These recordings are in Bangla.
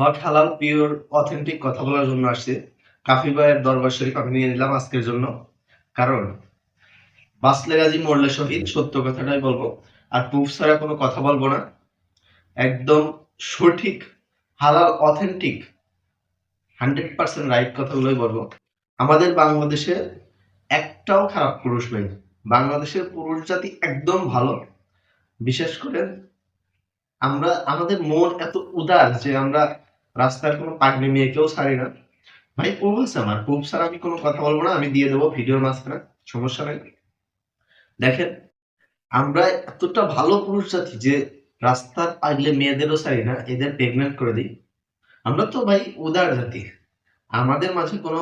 হট হালাল, পিওর, অথেন্টিক কথা বলার জন্য আসছি। কাফি ভাইয়ের দরবার শরীফ আমি নিয়ে নিলাম আজকের জন্য। কারণ বাসলে গাজী মরলে শহীদ, সত্য কথাটাই বলব। আর প্রুফ ছাড়া কোনো কথা বলব না। একদম সঠিক, হালাল, অথেন্টিক, হান্ড্রেড পার্সেন্ট রাইট কথাগুলোই বলব। আমাদের বাংলাদেশে একটাও খারাপ পুরুষ নেই। বাংলাদেশের পুরুষ জাতি একদম ভালো। বিশেষ করে আমরা, আমাদের মন এত উদার যে আমরা রাস্তার কোনো পাগনি মেয়েকেও ছাড়ি না। ভাই, প্রুফ আছে আমার? প্রুফ ছাড়া আমি কোনো কথা বলব না, আমি দিয়ে দেবো ভিডিওর মাঝখানে, সমস্যা নেই। দেখেন, আমরা এতটা ভালো পুরুষ জাতি যে রাস্তার পাগলে মেয়েদেরও ছাড়ি না, এদের প্রেগনেন্ট করে দিই। আমরা তো ভাই উদার জাতি। আমাদের মাঝে কোনো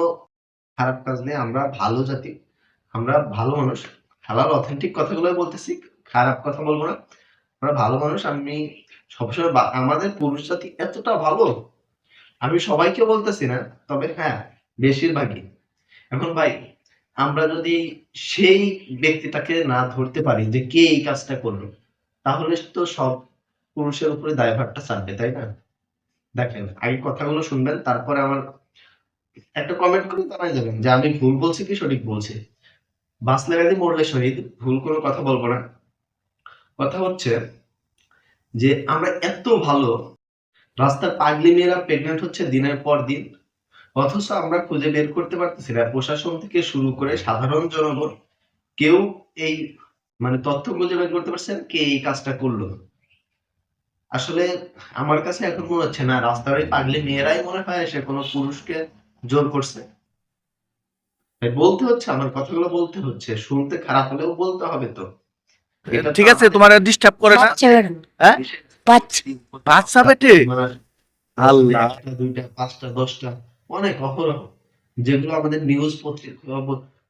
খারাপ কাজ নেই, আমরা ভালো জাতি। আমরা ভালো মানুষ। হালাল অথেন্টিক কথাগুলোই বলতেছি, খারাপ কথা বলব না। আমরা ভালো মানুষ, আমি সবসময় আমাদের পুরুষ জাতি এতটা ভালো, আমি সবাইকে বলতেছি না, তবে হ্যাঁ বেশিরভাগই। এখন ভাই, আমরা যদি সেই ব্যক্তিটাকে না ধরতে পারি যে কে এই কাজটা করল, তাহলে তো সব পুরুষের উপরে দায়ভারটা চাপবে তাই না? দেখেন আগে কথাগুলো শুনবেন, তারপরে আমার একটা কমেন্ট করে জানাই যাবেন যে আমি ভুল বলছি কি সঠিক বলছি? বাস লাগাতে মরলে শহীদ, ভুল কোনো কথা বলব না। কথা হচ্ছে যে আমরা এত ভালো রাস্তার পাগলি মেয়েরা প্রেগনেন্ট হচ্ছে দিনের পর দিন, অথচ আমরা খুঁজে বের করতে পারতেছি না। প্রশাসন থেকে শুরু করে সাধারণ জনগণ কেউ এই মানে তথ্য খুঁজে বের করতে পারছেন কে এই কাজটা করল। আসলে আমার কাছে এখন মনে হচ্ছে না, রাস্তার ওই পাগলি মেয়েরাই মনে হয় সে কোনো পুরুষকে জোর করছে। বলতে হচ্ছে, আমার কথাগুলো বলতে হচ্ছে, শুনতে খারাপ হলেও বলতে হবে তো। ঠিক আছে তোমার ডিস্টার্ব করে না। হ্যাঁ? বাচ্চা। বাচ্চা আল্লাহ। দুইটা পাঁচটা দশটা অনেক অহরহ যেগুলো আমাদের নিউজ পত্রিকা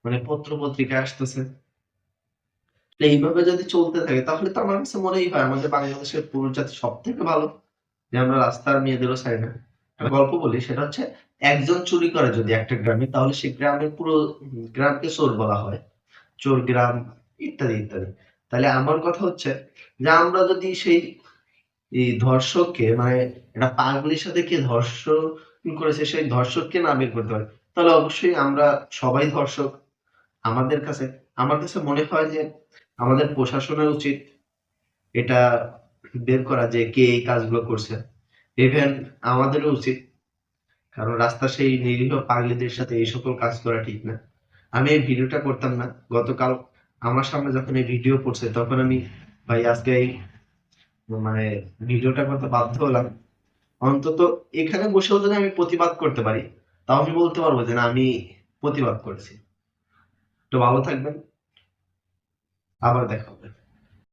মানে পত্র পত্রিকায় আসতেছে এইভাবে যদি চলতে থাকে তাহলে তো আমার কাছে মনেই হয় আমাদের বাংলাদেশের পুরুষ জাতি সব থেকে ভালো যে আমরা রাস্তার মেয়েদেরও চাই না। গল্প বলি সেটা হচ্ছে একজন চুরি করে যদি একটা গ্রামে তাহলে সেই গ্রামের পুরো গ্রামকে চোর বলা হয়। চোর গ্রাম ইত্যাদি ইত্যাদি। তাহলে আমার কথা হচ্ছে যে আমরা যদি সেই এই ধর্ষককে মানে একটা পাগলির সাথে কে ধর্ষণ করেছে, সেই ধর্ষককে না বের করতে পারে, তাহলে অবশ্যই আমরা সবাই ধর্ষক। আমাদের কাছে, আমার কাছে মনে হয় যে আমাদের প্রশাসনের উচিত এটা বের করা যে কে এই কাজগুলো করছে। ইভেন আমাদেরও উচিত, কারণ রাস্তা সেই নিরীহ পাগলিদের সাথে এই সকল কাজ করা ঠিক না। আমি এই ভিডিওটা করতাম না, গতকাল আমার সামনে যখন এই ভিডিও পড়ছে তখন আমি, ভাই, আজকে এই মানে ভিডিওটা করতে বাধ্য হলাম। অন্তত এখানে বসেও যদি আমি প্রতিবাদ করতে পারি, তাও আমি বলতে পারব যে না, আমি প্রতিবাদ করেছি। তো ভালো থাকবেন। আবার দেখা হবে।